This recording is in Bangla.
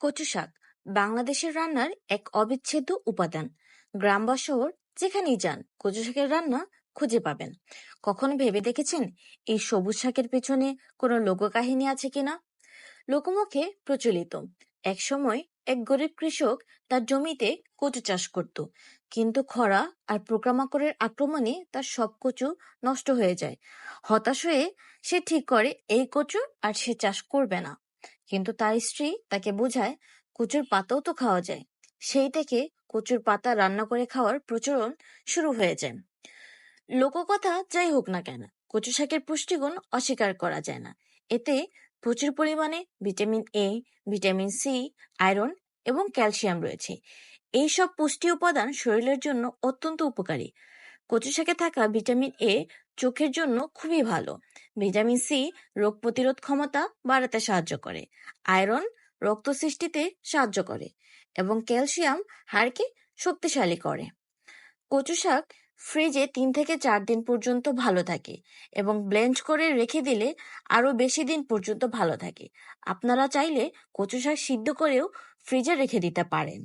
কচু শাক বাংলাদেশের রান্নার এক অবিচ্ছেদ্য উপাদান। গ্রাম বা শহর যেখানেই যান, কচু শাকের রান্না খুঁজে পাবেন। কখনো ভেবে দেখেছেন এই সবুজ শাকের পেছনে কোনো লোককাহিনী আছে কিনা? লোকমুখে প্রচলিত। এক সময় এক গরিব কৃষক তার জমিতে কচু চাষ করত। কিন্তু খরা আর পোকামাকড়ের আক্রমণে তার সব কচু নষ্ট হয়ে যায়। হতাশ হয়ে সে ঠিক করে এই কচু আর সে চাষ করবে না। কিন্তু তার স্ত্রী তাকে বোঝায়, কচুর পাতাও তো খাওয়া যায়। সেই থেকে কচুর পাতা রান্না করে খাওয়ার প্রচলন শুরু হয়ে যায়। লোককথা যাই হোক না কেন, কচু শাকের পুষ্টিগুণ অস্বীকার করা যায় না। এতে প্রচুর পরিমাণে vitamin A vitamin C iron এবং ক্যালসিয়াম রয়েছে। এই সব পুষ্টি উপাদান শরীরের জন্য অত্যন্ত উপকারী। কচু শাকে থাকা ভিটামিন এ চোখের জন্য খুবই ভালো। ভিটামিন সি রোগ প্রতিরোধ ক্ষমতা বাড়াতে সাহায্য করে। আয়রন রক্ত সৃষ্টিতে সাহায্য করে এবং ক্যালসিয়াম হাড়কে শক্তিশালী করে। কচু শাক ফ্রিজে তিন থেকে চার দিন পর্যন্ত ভালো থাকে এবং ব্লেন্ড করে রেখে দিলে আরও বেশি দিন পর্যন্ত ভালো থাকে। আপনারা চাইলে কচু শাক সিদ্ধ করেও ফ্রিজে রেখে দিতে পারেন।